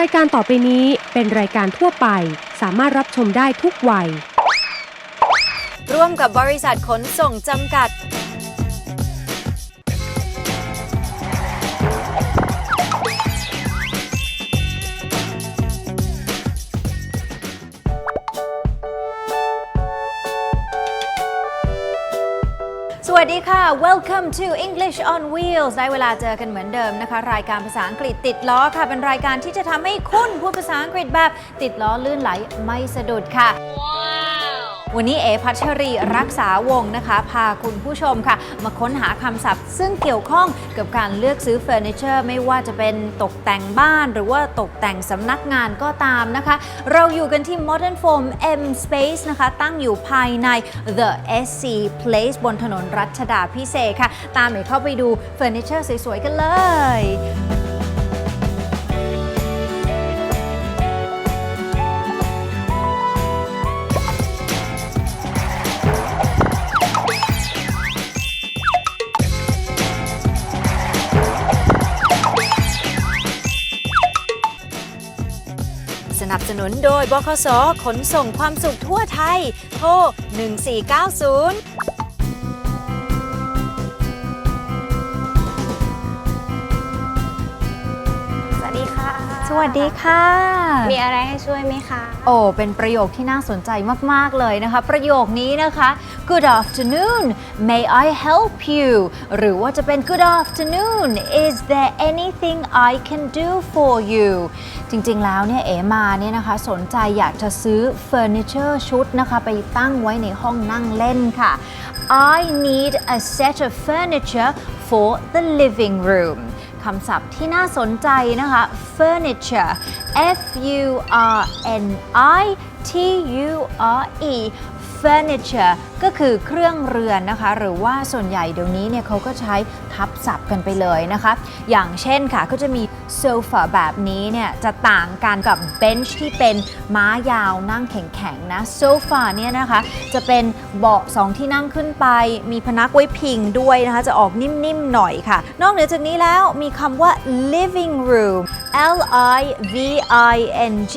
รายการต่อไปนี้เป็นรายการทั่วไป สามารถรับชมได้ทุกวัย ร่วมกับบริษัทขนส่งจำกัด สวัสดีค่ะ Welcome to English on Wheels ได้เวลาเจอกันเหมือนเดิมนะคะ รายการภาษาอังกฤษติดล้อค่ะ เป็นรายการที่จะทำให้คุณพูดภาษาอังกฤษแบบ ติดล้อลื่นไหลไม่สะดุดค่ะ วันนี้เอพัชรีรักษาวงนะคะ พาคุณผู้ชมค่ะ มาค้นหาคำศัพท์ ซึ่งเกี่ยวข้องกับการเลือกซื้อเฟอร์นิเจอร์ ไม่ว่าจะเป็นตกแต่งบ้าน หรือว่าตกแต่งสำนักงานก็ตามนะคะ เราอยู่กันที่ Modern Form M Space นะคะ ตั้งอยู่ภายใน The SC Place บนถนนรัชดาพิเศษค่ะ ตามเอเข้าไปดูเฟอร์นิเจอร์สวยๆกันเลย นุนโดยบคสขนส่งความสุขทั่วไทย โทร 1490 ค่ะสวัสดีค่ะ มีอะไรให้ช่วยไหมคะ โอ้ เป็นประโยคที่น่าสนใจมาก ๆ เลยนะคะ ประโยคนี้นะคะ Good afternoon may I help you หรือว่าจะเป็น Good afternoon is there anything I can do for you จริง ๆ แล้วเนี่ยเอมาเนี่ยนะคะ สนใจอยากจะซื้อเฟอร์นิเจอร์ชุดนะคะ ไปตั้งไว้ในห้องนั่งเล่นค่ะ I need a set of furniture for the living room คำศัพท์ที่น่าสนใจนะคะ furniture F U R N I T U R E furniture ก็คือเครื่องเรือนนะคะ หรือว่าส่วนใหญ่เดี๋ยวนี้เนี่ยเขาก็ใช้ทับศัพท์กันไปเลยนะคะ อย่างเช่นค่ะก็จะมีโซฟาแบบนี้เนี่ยจะต่างกันกับเบนช์ที่เป็นม้ายาวนั่งแข็งๆนะโซฟาเนี่ยนะคะจะเป็นเบาะสองที่นั่งขึ้นไป มีพนักไว้พิงด้วยนะคะ จะออกนิ่มๆหน่อยค่ะ นอกเหนือจากนี้แล้วมีคำว่า living room L I V I N G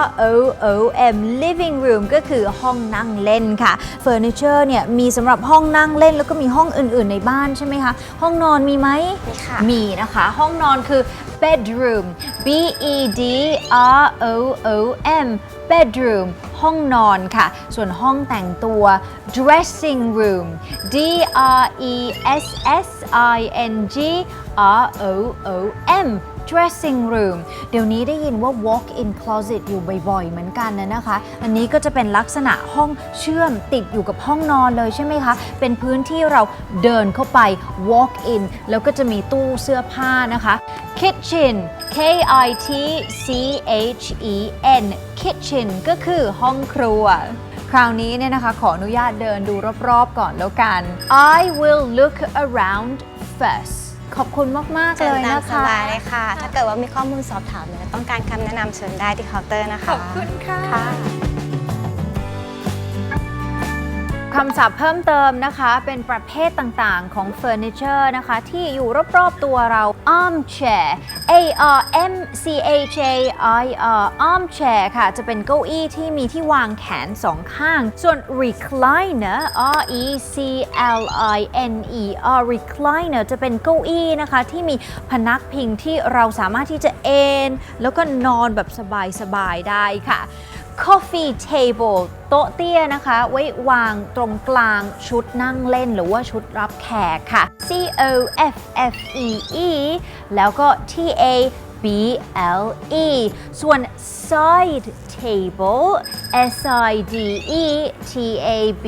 R O O M living room ก็คือห้องนั่งเล่นค่ะเฟอร์นิเจอร์เนี่ยมีสำหรับห้องนั่งเล่นแล้วก็มีห้องอื่นๆในบ้านใช่ไหมคะ ห้องนอนมีไหมมีค่ะ มีนะคะ ห้องนอนคือ bedroom B E D R O O M bedroom ห้องนอนค่ะ ส่วนห้องแต่งตัว dressing room D R E S S I N G R O O M dressing room เดี๋ยวนี้ได้ยินว่า walk in closet อยู่บ่อยๆ เหมือนกันนะนะคะ อันนี้ก็จะเป็นลักษณะห้องเชื่อมติดอยู่กับห้องนอนเลยใช่ไหมคะ เป็นพื้นที่เราเดินเข้าไป walk in แล้วก็จะมีตู้เสื้อผ้านะคะ kitchen K I T C H E N kitchen ก็คือห้องครัวคราวนี้เนี่ยนะคะ ขออนุญาตเดินดูรอบๆก่อนแล้วกัน I will look around first ขอบคุณมาก ๆเชิเลญยตามนะสคะ บายเลยค่ะ ถ้าเกิดว่ามีข้อมูลสอบถามหรือต้องการคำแนะนำเชิญได้ที่เคาน์เตอร์นะคะ ขอบคุณค่ะค่ะ คำศัพท์เพิ่มเติมนะคะ เป็นประเภทต่างๆของเฟอร์นิเจอร์นะคะ ที่อยู่รอบๆตัวเรา armchair A R M C H A I R armchair ค่ะ จะเป็นเก้าอี้ที่มีที่วางแขนสองข้าง ส่วน recliner R E C L I N E R recliner จะเป็นเก้าอี้นะคะ ที่มีพนักพิงที่เราสามารถที่จะเอนแล้วก็นอนแบบสบายๆได้ค่ะ coffee table โต๊ะเตี้ยนะคะ ไว้วางตรงกลางชุดนั่งเล่นหรือว่าชุดรับแขกค่ะ C O F F E E แล้วก็ T A B L E ส่วน side table S I D E T A B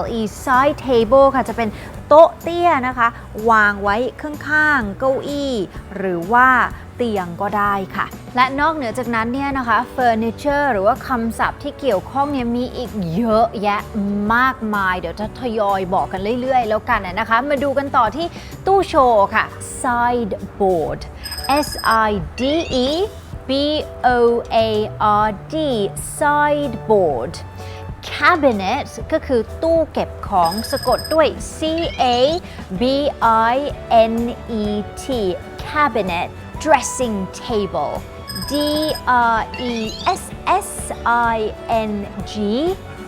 L E side table ค่ะจะเป็นโต๊ะเตี้ยนะคะ วางไว้ข้างๆ เก้าอี้ หรือว่าเตียงก็ได้ค่ะ และนอกเหนือจากนั้นเนี่ยนะคะเฟอร์นิเจอร์หรือว่าคำศัพท์ที่เกี่ยวข้องเนี่ยมีอีกเยอะแยะมากมาย เดี๋ยวจะทยอยบอกกันเรื่อยๆ แล้วกันนะคะ มาดูกันต่อที่ตู้โชว์ค่ะ sideboard S I D E B O A R D sideboard cabinet ก็คือตู้เก็บของสะกดด้วย C A B I N E T cabinet dressing table D R E S S I N G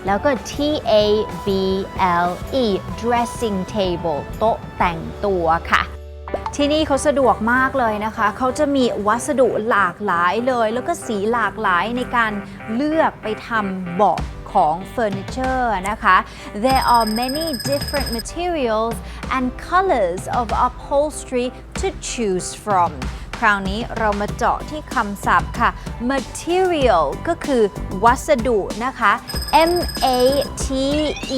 แล้วก็ T A B L E dressing table โต๊ะแต่งตัวค่ะ ที่นี่เขาสะดวกมากเลยนะคะ เขาจะมีวัสดุหลากหลายเลย แล้วก็สีหลากหลายในการเลือกไปทำเบาะของเฟอร์นิเจอร์นะคะ There are many different materials and colors of upholstery to choose from คราวนี้เรามาเจาะที่คำศัพท์ค่ะ material ก็คือวัสดุนะคะ M A T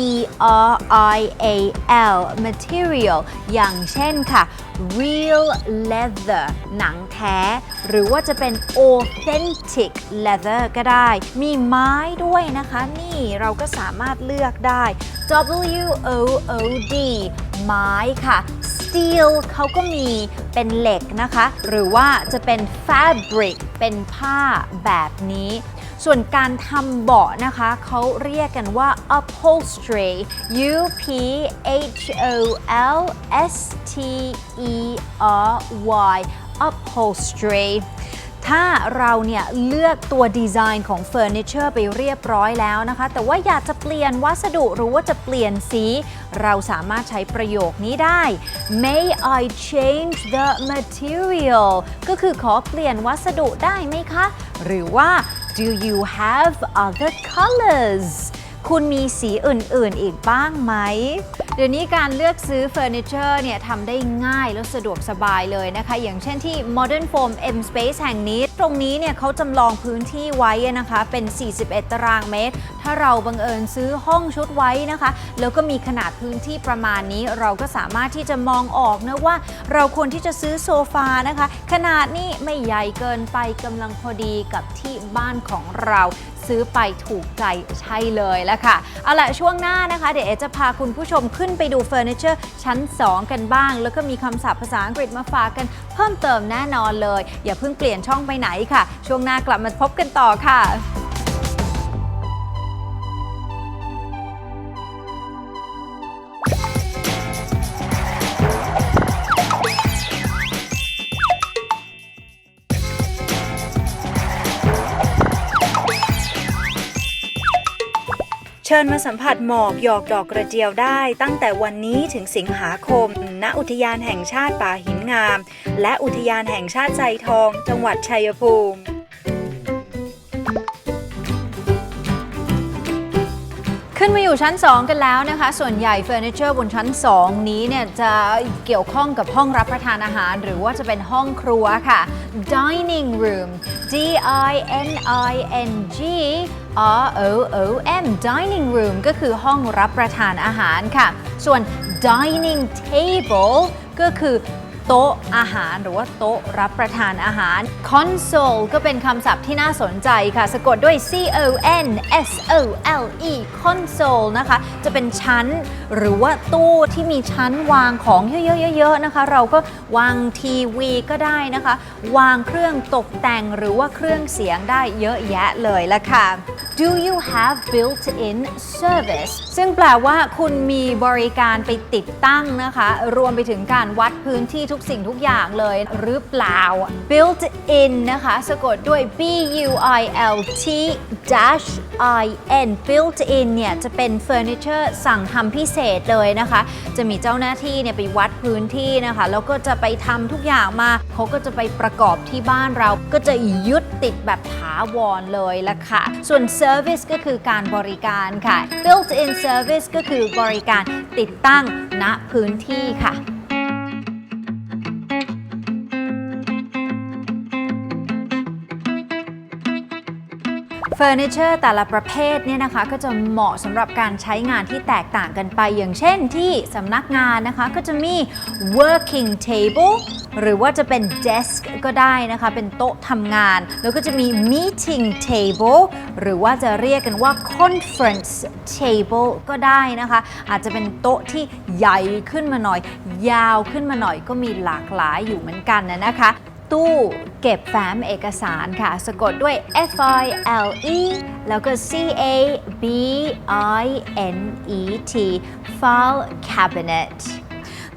E R I A L material อย่างเช่นค่ะ real leather หนังแท้ หรือว่าจะเป็น authentic leather ก็ได้ มีไม้ด้วยนะคะ นี่เราก็สามารถเลือกได้ W O O D ไม้ค่ะ steel เขาก็มีเป็นเหล็กนะคะ หรือว่าจะเป็น fabric เป็นผ้าแบบนี้ ส่วนการทำเบาะนะคะ เขาเรียกกันว่า upholstery U P H O L S T E R Y upholstery ถ้าเราเนี่ยเลือกตัวดีไซน์ของเฟอร์นิเจอร์ไปเรียบร้อยแล้วนะคะ แต่ว่าอยากจะเปลี่ยนวัสดุหรือว่าจะเปลี่ยนสี เราสามารถใช้ประโยคนี้ได้ May I change the material ก็คือขอเปลี่ยนวัสดุได้ไหมคะ หรือว่า Do you have other colors คุณมีสีอื่นๆอีกบ้างไหม เดี๋ยวนี้การเลือกซื้อเฟอร์นิเจอร์เนี่ยทำได้ง่ายและสะดวกสบายเลยนะคะ อย่างเช่นที่ Modern Foam M Space แห่งนี้ตรงนี้เนี่ยเขาจำลองพื้นที่ไว้นะคะ เป็น 41 ตารางเมตร ถ้าเราบังเอิญซื้อห้องชุดไว้นะคะ แล้วก็มีขนาดพื้นที่ประมาณนี้เราก็สามารถที่จะมองออกนะว่า เราควรที่จะซื้อโซฟานะคะ ขนาดนี้ไม่ใหญ่เกินไปกำลังพอดีกับที่บ้านของเราซื้อไปถูกใจใช่เลยแล้วค่ะ เอาละช่วงหน้านะคะ เดี๋ยวเอจะพาคุณผู้ชมขึ้นไปดูเฟอร์นิเจอร์ชั้น 2 กันบ้าง แล้วก็มีคำศัพท์ภาษาอังกฤษมาฝากกันเพิ่มเติมแน่นอนเลย อย่าเพิ่งเปลี่ยนช่องไปไหนค่ะ ช่วงหน้ากลับมาพบกันต่อค่ะ ชิญมาสัมผัสหมอกหยอกดอกกระเจียวได้ ตั้งแต่วันนี้ถึงสิงหาคม ณ อุทยานแห่งชาติป่าหินงาม และอุทยานแห่งชาติไซทอง จังหวัดชัยภูมิ ขึ้นมาอยู่ชั้น 2 กันแล้วนะคะ ส่วนใหญ่เฟอร์นิเจอร์บนชั้น 2 นี้เนี่ยจะเกี่ยวข้องกับห้องรับประทานอาหาร หรือว่าจะเป็นห้องครัวค่ะ dining room D I N I N G R O O M dining room ก็คือห้องรับประทานอาหารค่ะ ส่วน dining table ก็คือ โต๊ะอาหารหรือว่าโต๊ะรับประทานอาหาร console ก็เป็นคำศัพท์ที่น่าสนใจค่ะ สะกดด้วย C O N S O L E console นะคะ จะเป็นชั้นหรือว่าตู้ที่มีชั้นวางของเยอะๆๆๆนะคะ เราก็วางทีวีก็ได้นะคะ วางเครื่องตกแต่งหรือว่าเครื่องเสียงได้เยอะแยะเลยละค่ะ Do you have built-in service ซึ่งแปลว่าคุณมีบริการไปติดตั้งนะคะ รวมไปถึงการวัดพื้นที่ทุกสิ่งทุกอย่างเลยหรือเปล่า built-in นะคะ สะกดด้วย B U I L T dash I N built-in เนี่ยจะเป็นเฟอร์นิเจอร์สั่งทำพิเศษเลยนะคะ จะมีเจ้าหน้าที่เนี่ยไปวัดพื้นที่นะคะ แล้วก็จะไปทำทุกอย่างมา เขาก็จะไปประกอบที่บ้านเราก็จะยึดติดแบบถาวรเลยละค่ะ ส่วน service ก็คือการบริการค่ะ built-in service ก็คือบริการติดตั้งณพื้นที่ค่ะ ฟอร์นิเจอร์แต่ละประเภทเนี่ยนะคะก็จะเหมาะสำหรับการใช้งานที่แตกต่างกันไป อย่างเช่นที่สำนักงานนะคะก็จะมี working table หรือว่าจะเป็น desk ก็ได้นะคะ เป็นโต๊ะทำงาน แล้วก็จะมี meeting table หรือว่าจะเรียกกันว่า conference table ก็ได้นะคะ อาจจะเป็นโต๊ะที่ใหญ่ขึ้นมาหน่อย ยาวขึ้นมาหน่อยก็มีหลากหลายอยู่เหมือนกันนะนะคะ ตู้เก็บแฟ้มเอกสารค่ะ สะกดด้วย F I L E แล้วก็ C A B I N E T file cabinet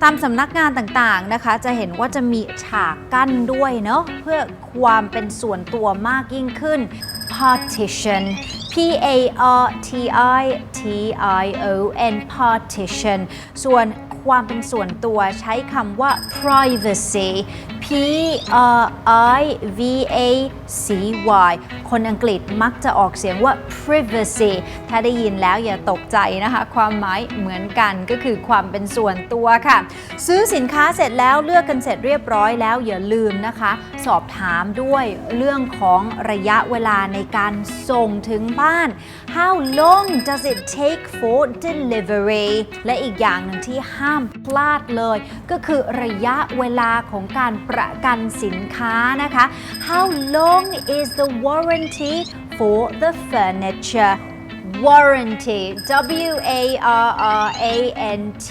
ตามสำนักงานต่างๆนะคะ จะเห็นว่าจะมีฉากกั้นด้วยเนาะเพื่อความเป็นส่วนตัวมากยิ่งขึ้น partition P A R T I T I O N partition ส่วน ความเป็นส่วนตัวใช้คำว่า privacy P R I V A C Y คนอังกฤษมักจะออกเสียงว่า privacy ถ้าได้ยินแล้วอย่าตกใจนะคะ ความหมายเหมือนกันก็คือความเป็นส่วนตัวค่ะ ซื้อสินค้าเสร็จแล้วเลือกกันเสร็จเรียบร้อยแล้วอย่าลืมนะคะ สอบถามด้วยเรื่องของระยะเวลาในการส่งถึงบ้าน How long does it take for delivery และอีกอย่างหนึ่งที่ห้ามพลาดเลย ก็คือระยะเวลาของการประกันสินค้านะคะ How long is the warranty for the furniture warranty W A R R A N T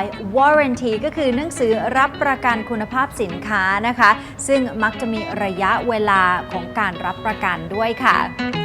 Y warranty ก็คือหนังสือรับประกันคุณภาพสินค้านะคะ ซึ่งมักจะมีระยะเวลาของการรับประกันด้วยค่ะ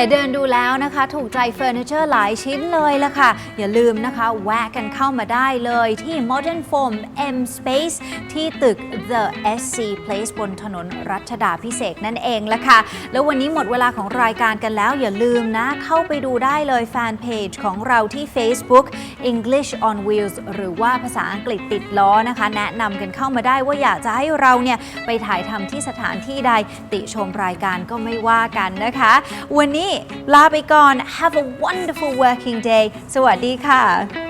อเดินดูแล้วนะคะ ถูกใจเฟอร์นิเจอร์หลายชิ้นเลยละค่ะ อย่าลืมนะคะ แวะกันเข้ามาได้เลยที่ Modern Form M Space ที่ตึก The SC Place บนถนนรัชดาพิเศษนั่นเองละค่ะ แล้ววันนี้หมดเวลาของรายการกันแล้วอย่าลืมนะ เข้าไปดูได้เลยแฟนเพจของเราที่ Facebook English on Wheels หรือว่าภาษาอังกฤษติดล้อนะคะ แนะนำกันเข้ามาได้ว่าอยากจะให้เราเนี่ยไปถ่ายทำที่สถานที่ใดติชมรายการก็ไม่ว่ากันนะคะ วันนี้ลาไปก่อน Have a wonderful working day สวัสดีค่ะ